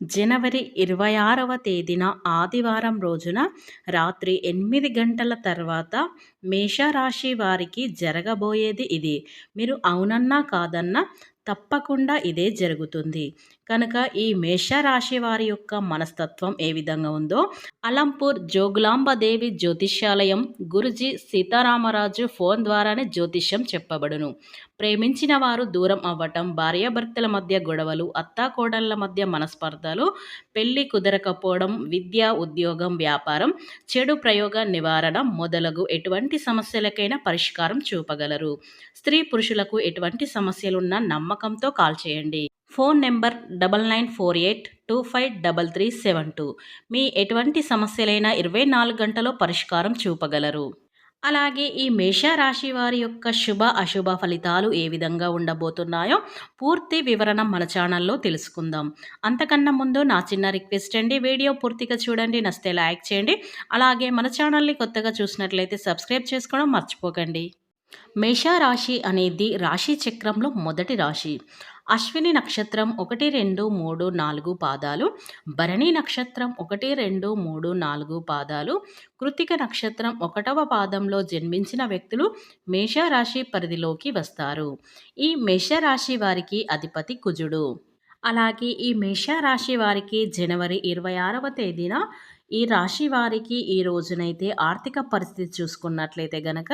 జనవరి ఇరవై ఆరవ తేదీన ఆదివారం రోజున రాత్రి ఎనిమిది గంటల తర్వాత మేషరాశి వారికి జరగబోయేది ఇది. మీరు అవునన్నా కాదన్నా తప్పకుండా ఇదే జరుగుతుంది. కనుక ఈ మేషరాశి వారి యొక్క మనస్తత్వం ఏ విధంగా ఉందో అలంపూర్ జోగులాంబదేవి జ్యోతిష్యాలయం గురుజీ సీతారామరాజు ఫోన్ ద్వారానే జ్యోతిష్యం చెప్పబడును. ప్రేమించిన వారు దూరం అవ్వటం భార్యాభర్తల మధ్య గొడవలు అత్తాకోడళ్ళ మధ్య మనస్పర్ధలు పెళ్ళి కుదరకపోవడం విద్య ఉద్యోగం వ్యాపారం చెడు ప్రయోగ నివారణ మొదలగు ఎటువంటి సమస్యలకైనా పరిష్కారం చూపగలరు. స్త్రీ పురుషులకు ఎటువంటి సమస్యలున్నా నమ్మకంతో కాల్ చేయండి. Phone number double nine four eight two five double three seven two. మీ ఎటువంటి సమస్యలైనా ఇరవై నాలుగు గంటలో పరిష్కారం చూపగలరు. అలాగే ఈ మేషరాశి వారి యొక్క శుభ అశుభ ఫలితాలు ఏ విధంగా ఉండబోతున్నాయో పూర్తి వివరణ మన ఛానల్లో తెలుసుకుందాం. అంతకన్నా ముందు నా చిన్న రిక్వెస్ట్ అండి వీడియో పూర్తిగా చూడండి నస్తే లైక్ చేయండి. అలాగే మన ఛానల్ని కొత్తగా చూసినట్లయితే సబ్స్క్రైబ్ చేసుకోవడం మర్చిపోకండి. మేషరాశి అనేది రాశి చక్రంలో మొదటి రాశి. అశ్విని నక్షత్రం ఒకటి రెండు మూడు నాలుగు పాదాలు. భరణి నక్షత్రం ఒకటి రెండు మూడు నాలుగు పాదాలు. కృతిక నక్షత్రం ఒకటవ పాదంలో జన్మించిన వ్యక్తులు మేషరాశి పరిధిలోకి వస్తారు. ఈ మేషరాశి వారికి అధిపతి కుజుడు. అలాగే ఈ మేషరాశి వారికి జనవరి ఇరవై ఆరవ తేదీన ఈ రాశి వారికి ఈ రోజునైతే ఆర్థిక పరిస్థితి చూసుకున్నట్లయితే గనక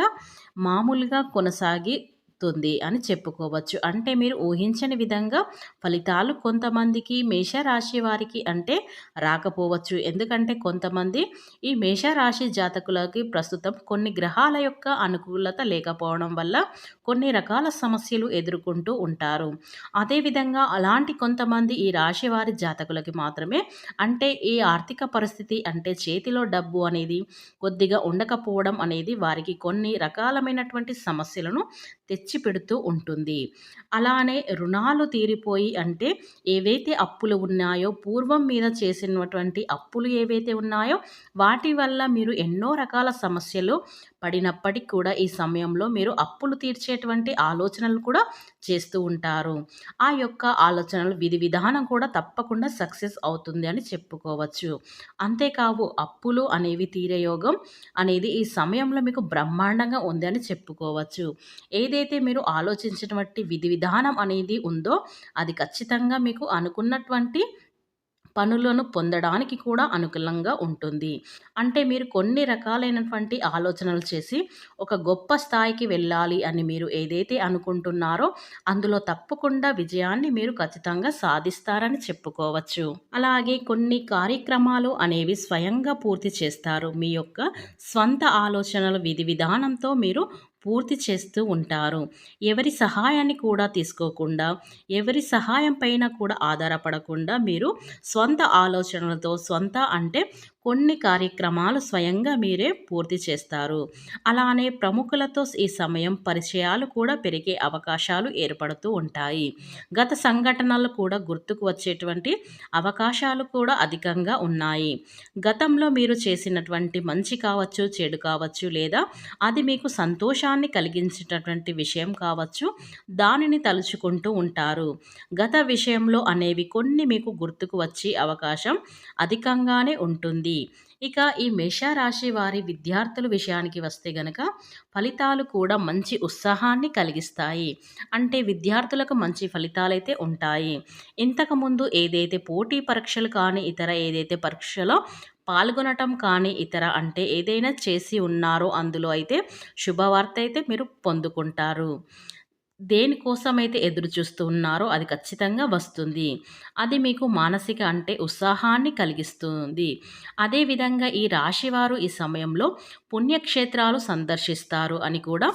మామూలుగా కొనసాగి వస్తుంది అని చెప్పుకోవచ్చు. అంటే మీరు ఊహించని విధంగా ఫలితాలు కొంతమందికి మేషరాశి వారికి అంటే రాకపోవచ్చు. ఎందుకంటే కొంతమంది ఈ మేషరాశి జాతకులకి ప్రస్తుతం కొన్ని గ్రహాల యొక్క అనుకూలత లేకపోవడం వల్ల కొన్ని రకాల సమస్యలు ఎదుర్కొంటూ ఉంటారు. అదేవిధంగా అలాంటి కొంతమంది ఈ రాశి వారి జాతకులకి మాత్రమే అంటే ఈ ఆర్థిక పరిస్థితి అంటే చేతిలో డబ్బు అనేది కొద్దిగా ఉండకపోవడం అనేది వారికి కొన్ని రకాలమైనటువంటి సమస్యలను తెచ్చి పెడుతూ ఉంటుంది. అలానే రుణాలు తీరిపోయి అంటే ఏవైతే అప్పులు ఉన్నాయో పూర్వం మీద చేసినటువంటి అప్పులు ఏవైతే ఉన్నాయో వాటి వల్ల మీరు ఎన్నో రకాల సమస్యలు పడినప్పటికీ కూడా ఈ సమయంలో మీరు అప్పులు తీర్చేటువంటి ఆలోచనలు కూడా చేస్తూ ఉంటారు. ఆ యొక్క ఆలోచనలు విధి విధానం కూడా తప్పకుండా సక్సెస్ అవుతుంది అని చెప్పుకోవచ్చు. అంతేకావు అప్పులు అనేవి తీరే యోగం అనేది ఈ సమయంలో మీకు బ్రహ్మాండంగా ఉంది అని చెప్పుకోవచ్చు. ఏదైతే మీరు ఆలోచించినటువంటి విధి విధానం అనేది ఉందో అది ఖచ్చితంగా మీకు అనుకున్నటువంటి పనులను పొందడానికి కూడా అనుకూలంగా ఉంటుంది. అంటే మీరు కొన్ని రకాలైనటువంటి ఆలోచనలు చేసి ఒక గొప్ప స్థాయికి వెళ్ళాలి అని మీరు ఏదైతే అనుకుంటున్నారో అందులో తప్పకుండా విజయాన్ని మీరు ఖచ్చితంగా సాధిస్తారని చెప్పుకోవచ్చు. అలాగే కొన్ని కార్యక్రమాలు అనేవి స్వయంగా పూర్తి చేస్తారు. మీ యొక్క స్వంత ఆలోచనల విధి విధానంతో మీరు పూర్తి చేస్తూ ఉంటారు. ఎవరి సహాయాన్ని కూడా తీసుకోకుండా ఎవరి సహాయం పైన కూడా ఆధారపడకుండా మీరు సొంత ఆలోచనలతో సొంత అంటే కొన్ని కార్యక్రమాలు స్వయంగా మీరే పూర్తి చేస్తారు. అలానే ప్రముఖులతో ఈ సమయం పరిచయాలు కూడా పెరిగే అవకాశాలు ఏర్పడుతూ ఉంటాయి. గత సంఘటనలు కూడా గుర్తుకు వచ్చేటువంటి అవకాశాలు కూడా అధికంగా ఉన్నాయి. గతంలో మీరు చేసినటువంటి మంచి కావచ్చు చెడు కావచ్చు లేదా అది మీకు సంతోషాన్ని కలిగించేటటువంటి విషయం కావచ్చు దానిని తలుచుకుంటూ ఉంటారు. గత విషయంలో అనేవి కొన్ని మీకు గుర్తుకు వచ్చే అవకాశం అధికంగానే ఉంటుంది. ఇక ఈ మేషరాశి వారి విద్యార్థుల విషయానికి వస్తే గనక ఫలితాలు కూడా మంచి ఉత్సాహాన్ని కలిగిస్తాయి. అంటే విద్యార్థులకు మంచి ఫలితాలైతే ఉంటాయి. ఇంతకుముందు ఏదైతే పోటీ పరీక్షలు కానీ ఇతర ఏదైతే పరీక్షలో పాల్గొనటం కానీ ఇతర అంటే ఏదైనా చేసి ఉన్నారో అందులో అయితే శుభవార్త అయితే మీరు పొందుకుంటారు. దేనికోసమైతే ఎదురు చూస్తూ ఉన్నారో అది ఖచ్చితంగా వస్తుంది. అది మీకు మానసిక అంటే ఉత్సాహాన్ని కలిగిస్తుంది. అదేవిధంగా ఈ రాశివారు ఈ సమయంలో పుణ్యక్షేత్రాలు సందర్శిస్తారు అని కూడా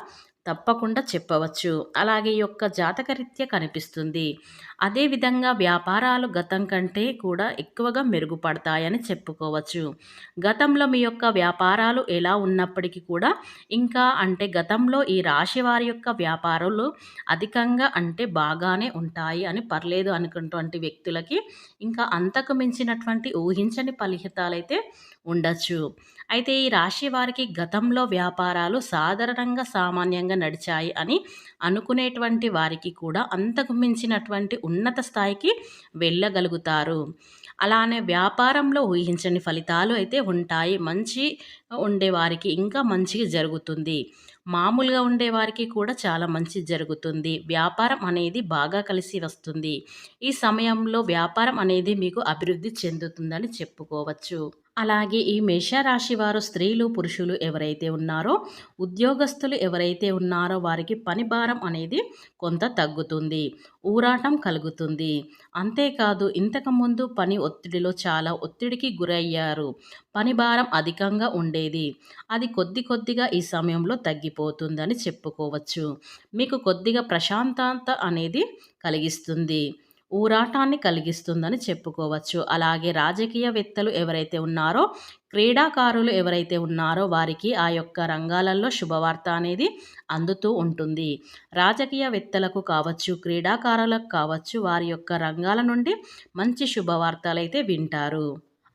తప్పకుండా చెప్పవచ్చు. అలాగే యొక్క జాతకరీత్య కనిపిస్తుంది. అదేవిధంగా వ్యాపారాలు గతం కంటే కూడా ఎక్కువగా మెరుగుపడతాయని చెప్పుకోవచ్చు. గతంలో మీ యొక్క వ్యాపారాలు ఎలా ఉన్నప్పటికీ కూడా ఇంకా అంటే గతంలో ఈ రాశి వారి యొక్క వ్యాపారాలు అధికంగా అంటే బాగానే ఉంటాయి అని పర్లేదు అనుకున్నటువంటి వ్యక్తులకి ఇంకా అంతకు మించినటువంటి ఊహించని ఫలితాలైతే ఉండొచ్చు. అయితే ఈ రాశి వారికి గతంలో వ్యాపారాలు సాధారణంగా సామాన్యంగా నడిచాయి అని అనుకునేటువంటి వారికి కూడా అంతకు మించినటువంటి ఉన్నత స్థాయికి వెళ్ళగలుగుతారు. అలానే వ్యాపారంలో ఊహించని ఫలితాలు అయితే ఉంటాయి. మంచి ఉండేవారికి ఇంకా మంచిగా జరుగుతుంది. మామూలుగా ఉండేవారికి కూడా చాలా మంచి జరుగుతుంది. వ్యాపారం అనేది బాగా కలిసి వస్తుంది. ఈ సమయంలో వ్యాపారం అనేది మీకు అభివృద్ధి చెందుతుందని చెప్పుకోవచ్చు. అలాగే ఈ మేషరాశి వారు స్త్రీలు పురుషులు ఎవరైతే ఉన్నారో ఉద్యోగస్తులు ఎవరైతే ఉన్నారో వారికి పని భారం అనేది కొంత తగ్గుతుంది ఊరాటం కలుగుతుంది. అంతేకాదు ఇంతకుముందు పని ఒత్తిడిలో చాలా ఒత్తిడికి గురయ్యారు. పని భారం అధికంగా ఉండేది. అది కొద్ది కొద్దిగా ఈ సమయంలో తగ్గిపోతుందని చెప్పుకోవచ్చు. మీకు కొద్దిగా ప్రశాంతత అనేది కలిగిస్తుంది. ఊరాటాన్ని కలిగిస్తుందని చెప్పుకోవచ్చు. అలాగే రాజకీయవేత్తలు ఎవరైతే ఉన్నారో క్రీడాకారులు ఎవరైతే ఉన్నారో వారికి ఆ యొక్క రంగాలలో శుభవార్త అనేది అందుతూ ఉంటుంది. రాజకీయవేత్తలకు కావచ్చు క్రీడాకారులకు కావచ్చు వారి యొక్క రంగాల నుండి మంచి శుభవార్తలు అయితే వింటారు.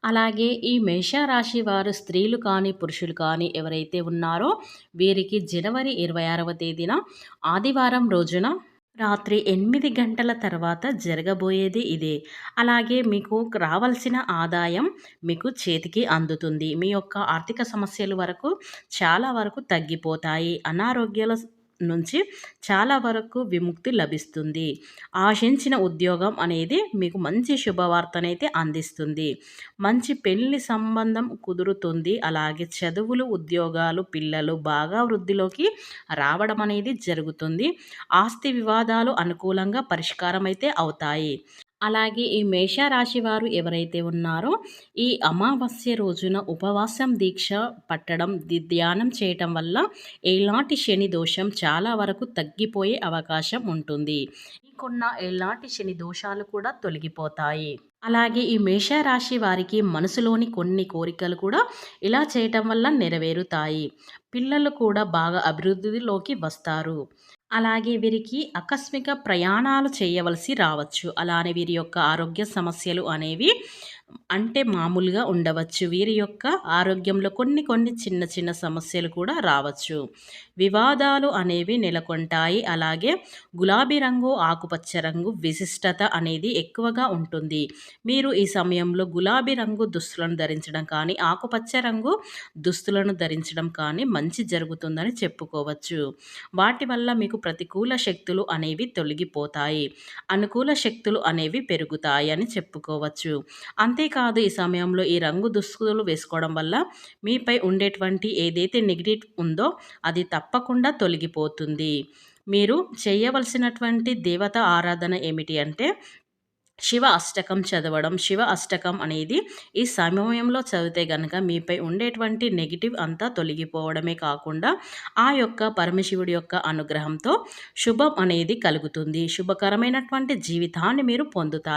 అలాగే ఈ మేషరాశి వారు స్త్రీలు కానీ పురుషులు కానీ ఎవరైతే ఉన్నారో వీరికి జనవరి ఇరవై ఆరవ తేదీన ఆదివారం రోజున రాత్రి ఎనిమిది గంటల తర్వాత జరగబోయేది ఇదే. అలాగే మీకు రావాల్సిన ఆదాయం మీకు చేతికి అందుతుంది. మీ యొక్క ఆర్థిక సమస్యల వరకు చాలా వరకు తగ్గిపోతాయి. అనారోగ్యాల నుంచి చాలా వరకు విముక్తి లభిస్తుంది. ఆశించిన ఉద్యోగం అనేది మీకు మంచి శుభవార్తనైతే అందిస్తుంది. మంచి పెళ్ళి సంబంధం కుదురుతుంది. అలాగే చదువులు ఉద్యోగాలు పిల్లలు బాగా వృద్ధిలోకి రావడం అనేది జరుగుతుంది. ఆస్తి వివాదాలు అనుకూలంగా పరిష్కారం అయితే అవుతాయి. అలాగే ఈ మేషరాశి వారు ఎవరైతే ఉన్నారో ఈ అమావాస్య రోజున ఉపవాసం దీక్ష పట్టడం ధ్యానం చేయటం వల్ల ఎలాంటి శని దోషం చాలా వరకు తగ్గిపోయే అవకాశం ఉంటుంది. మీకున్న ఎలాంటి శని దోషాలు కూడా తొలగిపోతాయి. అలాగే ఈ మేషరాశి వారికి మనసులోని కొన్ని కోరికలు కూడా ఇలా చేయటం వల్ల నెరవేరుతాయి. పిల్లలు కూడా బాగా అభివృద్ధిలోకి వస్తారు. అలాగే వీరికి ఆకస్మిక ప్రయాణాలు చేయవలసి రావచ్చు. అలానే వీరి యొక్క ఆరోగ్య సమస్యలు అనేవి అంటే మామూలుగా ఉండవచ్చు. వీరి యొక్క ఆరోగ్యంలో కొన్ని కొన్ని చిన్న చిన్న సమస్యలు కూడా రావచ్చు. వివాదాలు అనేవి నెలకొంటాయి. అలాగే గులాబీ రంగు ఆకుపచ్చ రంగు విశిష్టత అనేది ఎక్కువగా ఉంటుంది. మీరు ఈ సమయంలో గులాబీ రంగు దుస్తులను ధరించడం కానీ ఆకుపచ్చ రంగు దుస్తులను ధరించడం కానీ మంచి జరుగుతుందని చెప్పుకోవచ్చు. వాటి వల్ల మీకు ప్రతికూల శక్తులు అనేవి తొలగిపోతాయి. అనుకూల శక్తులు అనేవి పెరుగుతాయి అని చెప్పుకోవచ్చు. అంతే అంతేకాదు ఈ సమయంలో ఈ రంగు దుస్తులు వేసుకోవడం వల్ల మీపై ఉండేటువంటి ఏదైతే నెగిటివ్ ఉందో అది తప్పకుండా తొలగిపోతుంది. మీరు చేయవలసినటువంటి దేవత ఆరాధన ఏమిటి అంటే శివ అష్టకం చదవడం. శివ అష్టకం అనేది ఈ సమయంలో చదివితే గనక మీపై ఉండేటువంటి నెగిటివ్ అంతా తొలగిపోవడమే కాకుండా ఆ యొక్క పరమశివుడి యొక్క అనుగ్రహంతో శుభం అనేది కలుగుతుంది. శుభకరమైనటువంటి జీవితాన్ని మీరు పొందుతారు.